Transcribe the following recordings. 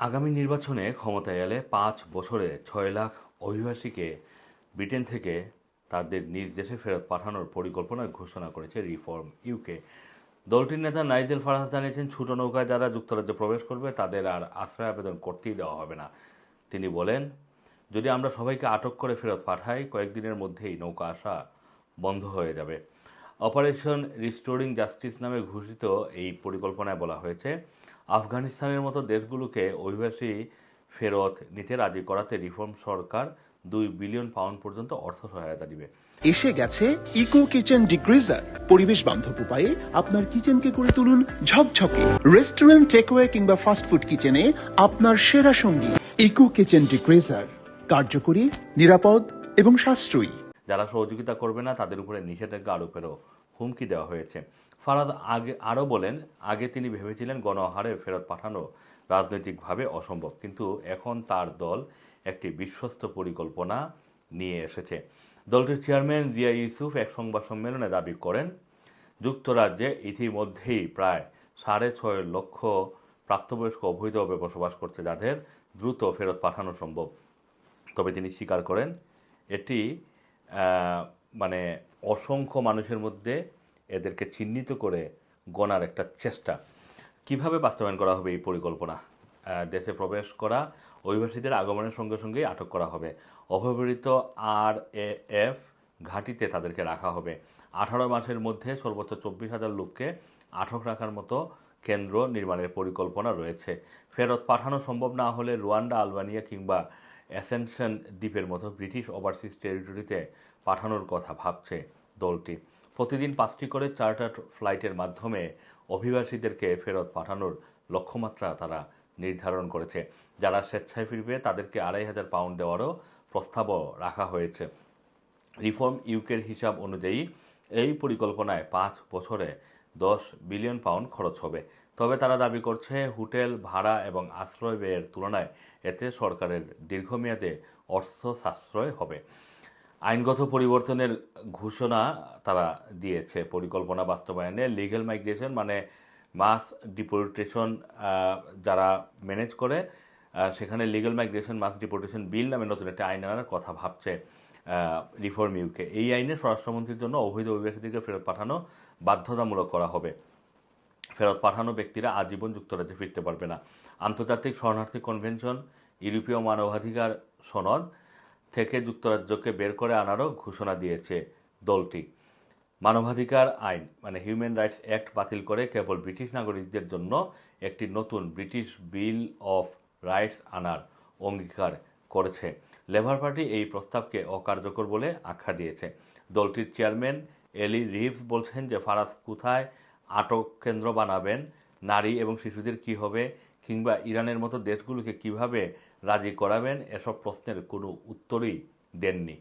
আগামী নির্বাচনে ক্ষমতায় এলে পাঁচ বছরে ছয় লাখ অভিবাসীকে ব্রিটেন থেকে তাদের নিজ দেশে ফেরত পাঠানোর পরিকল্পনা ঘোষণা করেছে রিফর্ম ইউকে। দলটির নেতা নাইজেল ফারাজ জানিয়েছেন, ছোট নৌকায় যারা যুক্তরাজ্যে প্রবেশ করবে, তাদের আর আশ্রয় আবেদন করতেই দেওয়া হবে না। তিনি বলেন, যদি আমরা সবাইকে আটক করে ফেরত পাঠাই, কয়েকদিনের মধ্যেই নৌকা আসা বন্ধ হয়ে যাবে। অপারেশন রিস্টোরিং জাস্টিস নামে ঘোষিত এই পরিকল্পনায় বলা হয়েছে, আফগানিস্তানের মতো দেশগুলোকে অভিবাসী ফেরত নিতে রাজি করাতে রিফর্ম সরকার দুই বিলিয়ন পাউন্ড পর্যন্ত অর্থ সহায়তা দিবে। এসে গেছে ইকো কিচেন ডিগ্রিজার। পরিবেশ বান্ধব উপায়ে আপনার কিচেনকে করে তুলুন ঝকঝকে। রেস্টুরেন্ট, টেকওয়ে কিংবা ফাস্টফুড কিচেনে আপনার সেরা সঙ্গী। ইকো কিচেন ডিগ্রিজার, কার্যকরী, নিরাপদ এবং সাশ্রয়ী। যারা সহযোগিতা করবে না, তাদের উপরে নিষেধাজ্ঞা আরোপেরও হুমকি দেওয়া হয়েছে। ফারাদ আগে আরও বলেন, আগে তিনি ভেবেছিলেন গণহারে ফেরত পাঠানো রাজনৈতিকভাবে অসম্ভব, কিন্তু এখন তার দল একটি বিশ্বস্ত পরিকল্পনা নিয়ে এসেছে। দলটির চেয়ারম্যান জিয়া ইউসুফ এক সংবাদ সম্মেলনে দাবি করেন, যুক্তরাজ্যে ইতিমধ্যেই প্রায় সাড়ে ছয় লক্ষ প্রাপ্তবয়স্ক অবৈধভাবে বসবাস করছে যাদের দ্রুত ফেরত পাঠানো সম্ভব। তবে তিনি স্বীকার করেন, এটি মানে অসংখ্য মানুষের মধ্যে এদেরকে চিহ্নিত করে গণার একটা চেষ্টা। কীভাবে বাস্তবায়ন করা হবে এই পরিকল্পনা? দেশে প্রবেশ করা অভিবাসীদের আগমনের সঙ্গে সঙ্গেই আটক করা হবে। অব্যবহৃত আর এ এফ ঘাঁটিতে তাদেরকে রাখা হবে। আঠারো মাসের মধ্যে সর্বোচ্চ চব্বিশ হাজার লোককে আটক রাখার মতো কেন্দ্র নির্মাণের পরিকল্পনা রয়েছে। ফেরত পাঠানো সম্ভব না হলে রুয়ান্ডা, আলবানিয়া কিংবা অ্যাসেনশন দ্বীপের মতো ব্রিটিশ ওভারসিজ টেরিটরিতে পাঠানোর কথা ভাবছে দলটি। প্রতিদিন পাঁচটি করে চার্টার ফ্লাইটের মাধ্যমে অভিবাসীদেরকে ফেরত পাঠানোর লক্ষ্যমাত্রা তারা নির্ধারণ করেছে। যারা স্বেচ্ছায় ফিরবে, তাদেরকে আড়াই হাজার পাউন্ড দেওয়ারও প্রস্তাবও রাখা হয়েছে। রিফর্ম ইউকের হিসাব অনুযায়ী এই পরিকল্পনায় পাঁচ বছরে দশ বিলিয়ন পাউন্ড খরচ হবে। তবে তারা দাবি করছে হোটেল, ভাড়া এবং আশ্রয় ব্যয়ের তুলনায় এতে সরকারের দীর্ঘমেয়াদে অর্থ সাশ্রয় হবে। আইনগত পরিবর্তনের ঘোষণা তারা দিয়েছে। পরিকল্পনা বাস্তবায়নে লিগ্যাল মাইগ্রেশন মানে মাস ডিপোর্টেশন যারা ম্যানেজ করে সেখানে legal migration mass deportation bill নামে নতুন একটা আইন আনার কথা ভাবছে রিফর্ম ইউকে এই আইনে স্বরাষ্ট্রমন্ত্রীর জন্য অবৈধ অভিবাসীদেরকে ফেরত পাঠানো বাধ্যতামূলক করা হবে। ফেরত পাঠানো ব্যক্তিরা আজীবন যুক্তরাজ্যে ফিরতে পারবে না। আন্তর্জাতিক শরণার্থী কনভেনশন, ইউরোপীয় মানবাধিকার সনদ থেকে যুক্তরাজ্যকে বের করে আনারও ঘোষণা দিয়েছে দলটি। মানবাধিকার আইন মানে হিউম্যান রাইটস অ্যাক্ট বাতিল করে কেবল ব্রিটিশ নাগরিকদের জন্য একটি নতুন ব্রিটিশ বিল অফ রাইটস আনার অঙ্গীকার করেছে। লেবার পার্টি এই প্রস্তাবকে অকার্যকর বলে আখ্যা দিয়েছে। দলটির চেয়ারম্যান এলি রিভস বলছেন যে ফারাজ কোথায় আটক কেন্দ্র বানাবেন, নারী এবং শিশুদের কি হবে কিংবা ইরানের মতো দেশগুলোকে কীভাবে রাজি করাবেন, এসব প্রশ্নের কোনো উত্তরই দেননি।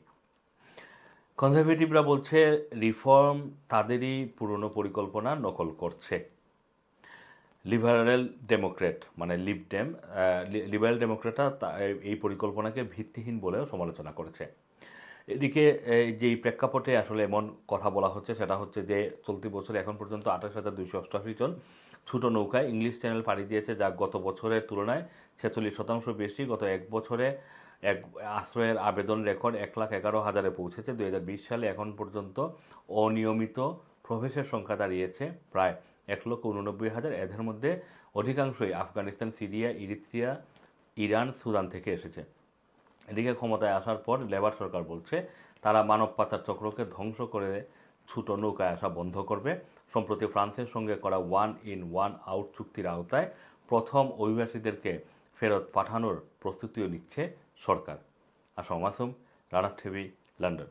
কনজারভেটিভরা বলছে, রিফর্ম তাদেরই পুরনো পরিকল্পনা নকল করছে। লিবারেল ডেমোক্রেট মানে লিবডেম লিবারেল ডেমোক্রেটরা এই পরিকল্পনাকে ভিত্তিহীন বলেও সমালোচনা করেছে। এদিকে যেই প্রেক্ষাপটে আসলে এমন কথা বলা হচ্ছে, সেটা হচ্ছে যে চলতি বছরে এখন পর্যন্ত আঠাশ হাজার দুইশো অষ্টআশি জন ছোট নৌকায় ইংলিশ চ্যানেল পাড়ি দিয়েছে, যা গত বছরের তুলনায় ছেচল্লিশ শতাংশ বেশি। গত এক বছরে এক আশ্রয়ের আবেদন রেকর্ড এক লাখ এগারো হাজারে পৌঁছেছে। দুই হাজার বিশ সালে এখন পর্যন্ত অনিয়মিত প্রবেশের সংখ্যা দাঁড়িয়েছে প্রায় এক লক্ষ উননব্বই হাজার। এদের মধ্যে অধিকাংশই Afghanistan, Syria, Eritrea, Iran, Sudan থেকে এসেছে। এদিকে ক্ষমতায় আসার পর লেবার সরকার বলছে, তারা মানব পাচার চক্রকে ধ্বংস করে ছোট নৌকায় আসা বন্ধ করবে। সম্প্রতি ফ্রান্সের সঙ্গে করা ওয়ান ইন, ওয়ান আউট চুক্তির আওতায় প্রথম অভিবাসীদেরকে ফেরত পাঠানোর প্রস্তুতিও নিচ্ছে সরকার। Assam Masum Rana TV, London.